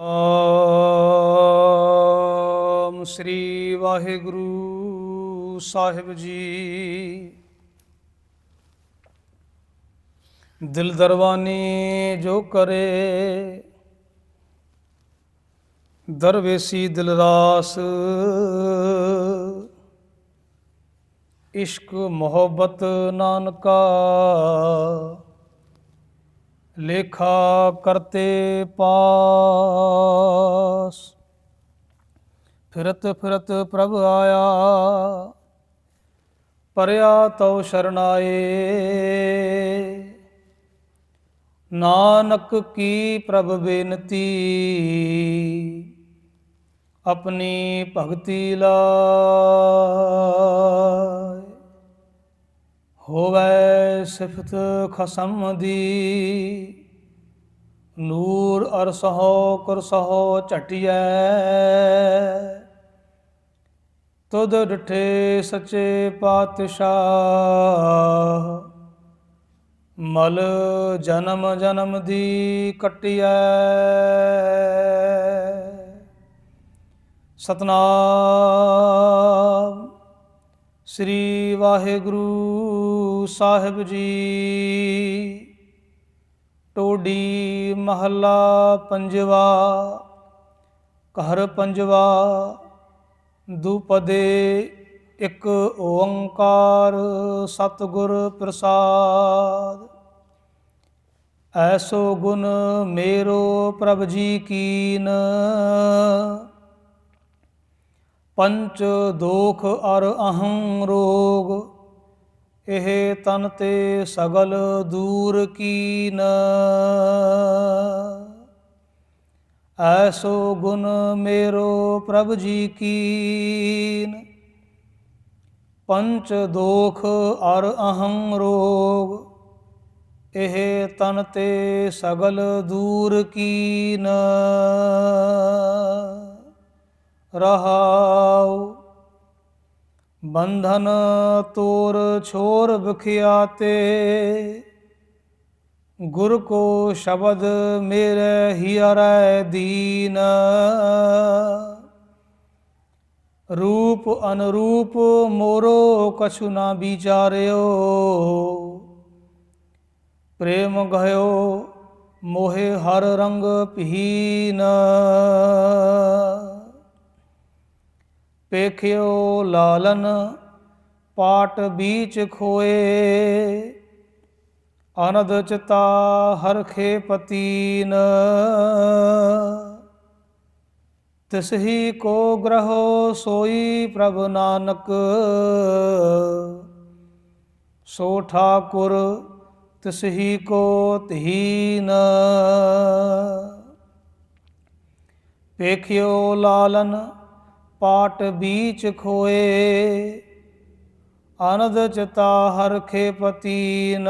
ਓਮ ਸ੍ਰੀ ਵਾਹਿਗੁਰੂ ਸਾਹਿਬ ਜੀ। ਦਿਲ ਦਰਵਾਨੀ ਜੋ ਕਰੇ ਦਰਵੇਸੀ ਦਿਲਰਾਸ ਇਸ਼ਕ ਮੁਹੱਬਤ ਨਾਨਕਾ ਲੇਖਾ ਕਰਤੇ ਪਾਸ। ਫਿਰਤ ਫਿਰਤ ਪ੍ਰਭ ਆਇਆ, ਪਰਿਆ ਤਉ ਸ਼ਰਨਾਏ। ਨਾਨਕ ਕੀ ਪ੍ਰਭ ਬੇਨਤੀ, ਆਪਣੀ ਭਗਤੀ ਲਾ। ਸਿਫਤ ਖਸਮ ਦੀ ਨੂਰ ਅਰਸਹੋ ਸਹੋ ਕਰ ਸਹੋ ਝਟਿਐ। ਤੁਧ ਡਠੇ ਸੱਚੇ ਪਾਤਸ਼ਾਹ। ਮਲ ਜਨਮ ਜਨਮ ਦੀ ਕਟਿਐ। ਸਤਨਾਮ ਸ੍ਰੀ ਵਾਹਿਗੁਰੂ ਸਾਹਿਬ ਜੀ। ਟੋਡੀ ਮਹੱਲਾ ਪੰਜਵਾ, ਘਰ ਪੰਜਵਾ, ਦੁਪਦੇ ਇੱਕ ਓੰਕਾਰ ਸਤਿਗੁਰ ਪ੍ਰਸਾਦ। ਐਸੋ ਗੁਣ ਮੇਰੋ ਪ੍ਰਭ ਜੀ ਕੀਨ। ਪੰਚ ਦੋਖ ਅਰ ਅਹੰ ਰੋਗ ਇਹ ਤਨ ਤੇ ਸਗਲ ਦੂਰ ਕੀਨ। ਐਸੋ ਗੁਣ ਮੇਰੋ ਪ੍ਰਭ ਜੀ ਕੀਨ। ਪੰਚ ਦੋਖ ਅਰ ਅਹੰ ਰੋਗ, ਇਹ ਤਨ ਤੇ ਸਗਲ ਦੂਰ ਕੀਨ। ਰਹਾਉ ਬੰਧਨ ਤੋਰ ਛੋਰ ਬਖਿਆਤੇ ਗੁਰ ਕੋ ਸ਼ਬਦ ਮੇਰੇ ਹਿਰੈ ਦੀਨ। ਰੂਪ ਅਨਰੂਪ ਮੋਰੋ ਕਛੁ ਨਾ ਵਿਚਾਰਿਓ। ਪ੍ਰੇਮ ਗਇਓ ਮੋਹਿ ਹਰ ਰੰਗ ਪਹੀਨ ਪੇਖਿਓ ਲਾਲਨ ਪਾਟ ਬੀਚ ਖੋਏ। ਆਨੰਦ ਚਿਤਾ ਹਰਖੇ ਪਤੀਨ ਤਿਸਹੀ ਕੋ ਗ੍ਰਹੋ ਸੋਈ ਪ੍ਰਭ ਨਾਨਕ। ਸੋ ਠਾਕੁਰ ਤਿਸਹੀ ਕੋ ਤਹੀਨ ਪੇਖਿਓ ਲਾਲਨ ਪਾਟ ਬੀਚ ਖੋਏ, ਆਨੰਦ ਚਿਤਾ ਹਰਖੇ ਪਤੀਨ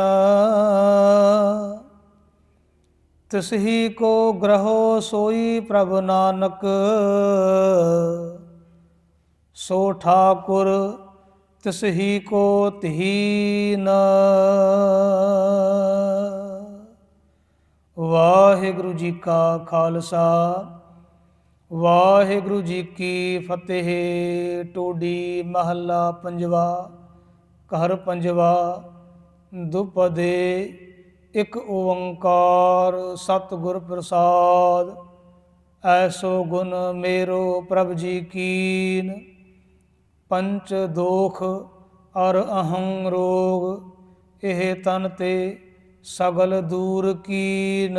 ਤਿਸਹੀ ਕੋ ਗ੍ਰਹੋ ਸੋਈ ਪ੍ਰਭ ਨਾਨਕ, ਸੋ ਠਾਕੁਰ ਤਿਸਹੀ ਕੋ ਤਹੀਨ ਵਾਹਿਗੁਰੂ ਜੀ ਕਾ ਖਾਲਸਾ। ਵਾਹਿਗੁਰੂ ਜੀ ਕੀ ਫਤਿਹ। ਟੋਡੀ ਮਹੱਲਾ ਪੰਜਵਾ, ਘਰ ਪੰਜਵਾ, ਦੁਪਦੇ, ਇੱਕ ਓੰਕਾਰ, ਸਤਿਗੁਰ ਪ੍ਰਸਾਦ। ਐਸੋ ਗੁਣ ਮੇਰੋ ਪ੍ਰਭ ਜੀ ਕੀਨ। ਪੰਚ ਦੋਖ, ਅਰ ਅਹੰ ਰੋਗ, ਇਹ ਤਨ ਤੇ ਸਗਲ ਦੂਰ ਕੀਨ।